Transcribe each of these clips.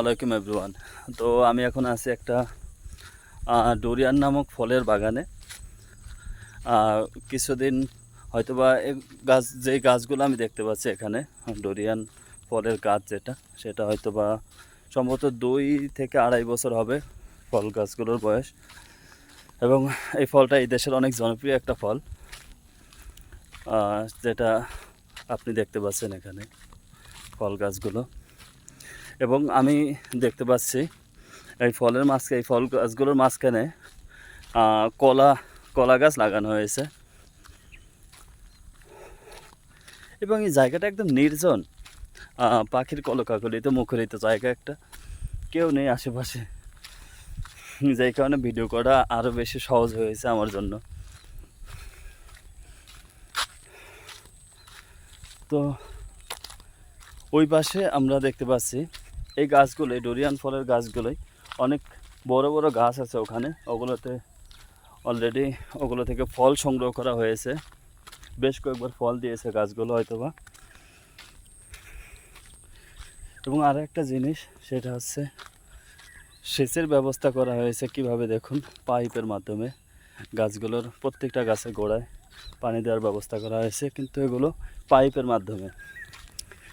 আলাইকুম এভরিওয়ান। তো আমি এখন আছি একটা ডোরিয়ান নামক ফলের বাগানে। কিছুদিন হয়তোবা গাছ, যেই গাছগুলো আমি দেখতে পাচ্ছি এখানে, ডোরিয়ান ফলের গাছ যেটা, সেটা হয়তোবা সম্ভবত দুই থেকে আড়াই বছর হবে ফল গাছগুলোর বয়স। এবং এই ফলটা এই দেশের অনেক জনপ্রিয় একটা ফল যেটা আপনি দেখতে পাচ্ছেন এখানে, ফল গাছগুলো। এবং আমি দেখতে পাচ্ছি এই ফলের মাঝখানে এই ফল গাছগুলোর মাঝখানে কলা কলা গাছ লাগানো হয়েছে। এবং এই জায়গাটা একদম নির্জন। পাখির কলকাকলিতে মুখরিত জায়গা একটা। কেউ নেই আশেপাশে। যেই কারণে ভিডিও করা আরও বেশি সহজ হয়েছে আমার জন্য। তো ওই পাশে আমরা দেখতে পাচ্ছি এই গাছগুলোই ডোরিয়ান ফলের গাছগুলোই। অনেক বড় বড় গাছ আছে ওখানে। ওগুলোতে অলরেডি ওগুলো থেকে ফল সংগ্রহ করা হয়েছে। বেশ কয়েকবার ফল দিয়েছে গাছগুলো হয়তোবা। এবং আর একটা জিনিস, সেটা হচ্ছে সেচের ব্যবস্থা করা হয়েছে কীভাবে দেখুন, পাইপের মাধ্যমে। গাছগুলোর প্রত্যেকটা গাছের গোড়ায় পানি দেওয়ার ব্যবস্থা করা হয়েছে, কিন্তু এগুলো পাইপের মাধ্যমে।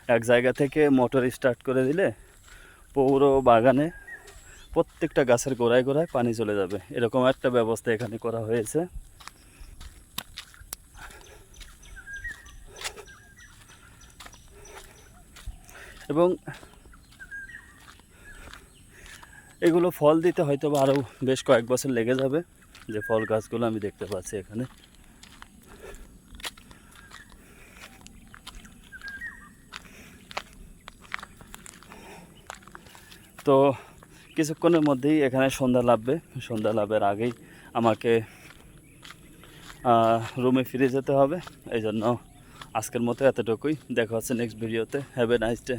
এক জায়গা থেকে মোটর স্টার্ট করে দিলে পৌর বাগানে প্রত্যেকটা গাছের গোড়ায় গোড়ায় পানি চলে যাবে। এরকম একটা ব্যবস্থা এখানে করা হয়েছে। এবং এগুলো ফল দিতে হয়তো আরও বেশ কয়েক বছর লেগে যাবে। যে ফল গাছগুলো আমি দেখতে পাচ্ছি এখানে। তো কিছুক্ষণের মধ্যেই এখানে সন্ধ্যা লাভবে। সন্ধ্যা লাভের আগেই আমাকে রুমে ফিরে যেতে হবে। এই জন্য আজকের মতো এতটুকুই। দেখা হচ্ছে নেক্সট ভিডিওতে হ্যাভ এ নাইস ডে